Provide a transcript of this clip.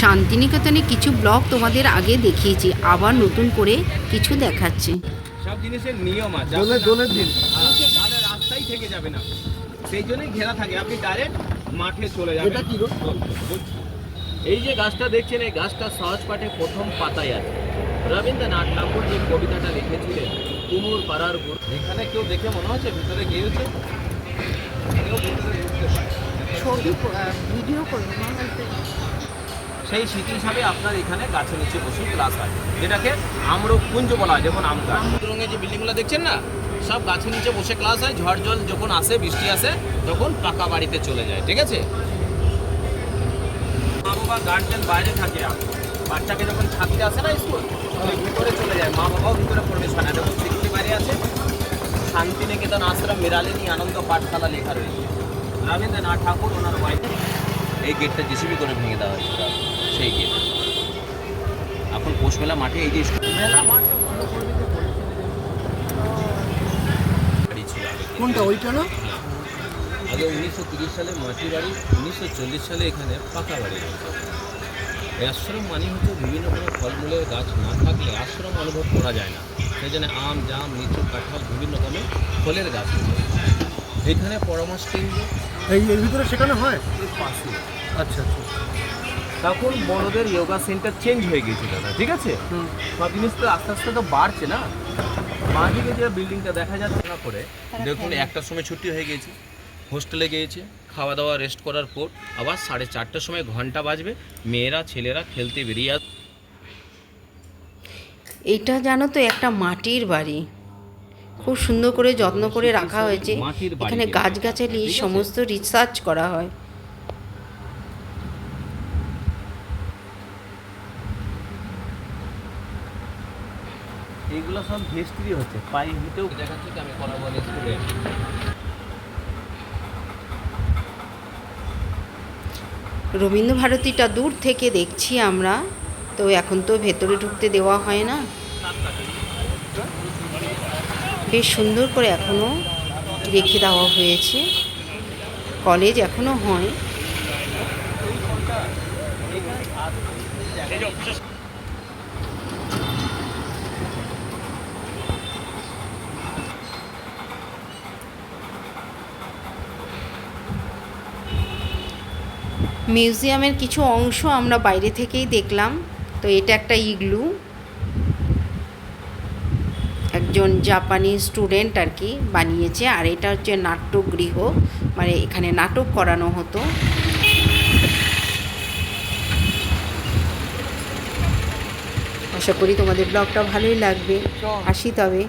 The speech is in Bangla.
শান্তিনিকেতনে কিছু ব্লগ তোমাদের আগে দেখিয়েছি আবার নতুন করে কিছু দেখাচ্ছি। সব জিনিসের নিয়ম আছে। দোলের দোলের দিন। হ্যাঁ, রাস্তাই থেকে যাবে না। সেই জন্যই ঘেরা থাকে আপনি ডাইরেক্ট মাঠে চলে যাবেন। এটা কি এই যে গাছটা দেখছেন এই গাছটা সহজ পাঠে প্রথম পাতায় আছে। রবীন্দ্রনাথ ঠাকুর যে কবিতাটা লিখেছিলেন কুমুর পাড়ার গুড় এখানে কেউ দেখে মনে হচ্ছে ভিতরে গিয়েছে কেউ ভিতরে ছবি ভিডিও করব সেই স্মৃতি হিসাবে আপনার এখানে গাছের নিচে বসে ক্লাস হয় যেটাকে আমরা কুঞ্জ বলা হয় যেমন আম গাছ। যে বিল্ডিংগুলো দেখছেন না সব গাছের নিচে বসে ক্লাস হয় ঝড় জল যখন আসে বৃষ্টি আসে তখন পাকা বাড়িতে চলে যায় ঠিক আছে? মা বাবা গার্জেন বাইরে থাকে বাচ্চাকে যখন থাকতে আসে না স্কুল ওই ভিতরে চলে যায়। মা বাবাও ভিতরে প্রবেশ হয় না। দেখুন সিকিউরিটি বাইরে আছে। শান্তিনিকেতন আশ্রম মিরালিনী আনন্দ পাঠশালা লেখা রয়েছে। রবীন্দ্রনাথ ঠাকুর ওনার ওয়াইফ এই গেটটা জেসিবি করে ভেঙে দেওয়া হয়েছে। সেই গেট এখন পৌষমেলা মাঠে এই যে মেলা মাঠ। কোনটা ওইটা না? আগে উনিশশো তিরিশ সালে মাটি বাড়ি উনিশশো চল্লিশ সালে এখানে পাকা বাড়ি আশ্রম মানে হচ্ছে বিভিন্ন কোনো ফলমূলের গাছ না থাকলে আশ্রম অনুভব করা যায় না। সেই জন্য আম জাম লিচু কাঁঠাল বিভিন্ন রকমের ফলের গাছ এখানে পরামর্শ কেন্দ্র এই ভিতরে সেখানে হয়? পাশে আচ্ছা আচ্ছা। তখন বড়দের যোগা সেন্টার চেঞ্জ হয়ে গিয়েছিল দাদা ঠিক আছে? সব জিনিস তো আস্তে আস্তে তো বাড়ছে না। মাঝিকে যে বিল্ডিংটা দেখা যাচ্ছে না করে দেখুন একটার সময় ছুটি হয়ে গিয়েছে হোস্টেলে গিয়েছে খাওয়া দাওয়া রেস্ট করার পর আবার সাড়ে চারটার সময় ঘণ্টা বাজবে মেয়েরা ছেলেরা খেলতে বেরিয়ে আসবে এটা জানো তো একটা মাটির বাড়ি। খুব সুন্দর করে যত্ন করে রাখা হয়েছে। এখানে গাছগাছালি সমস্ত রিসার্চ করা হয়। এইগুলো সব ভেস্ট্রি হচ্ছে পাই হেঁটেও দেখাচ্ছি আমি করাবো স্টুডেন্ট রবীন্দ্র ভারতীটা দূর থেকে দেখছি আমরা তো এখন তো ভেতরে ঢুকতে দেওয়া হয় না। বেশ সুন্দর করে এখনও রেখে দেওয়া হয়েছে। কলেজ এখনও হয়। মিউজিয়ামের কিছু অংশ আমরা বাইরে থেকেই দেখলাম। তো এটা একটা ইগলু। একজন জাপানি স্টুডেন্ট আর কি বানিয়েছে আর এটা হচ্ছে নাট্যগৃহ। মানে এখানে নাটক করানো হতো। আশা করি তোমাদের ব্লগটা ভালোই লাগবে। আসি তবে।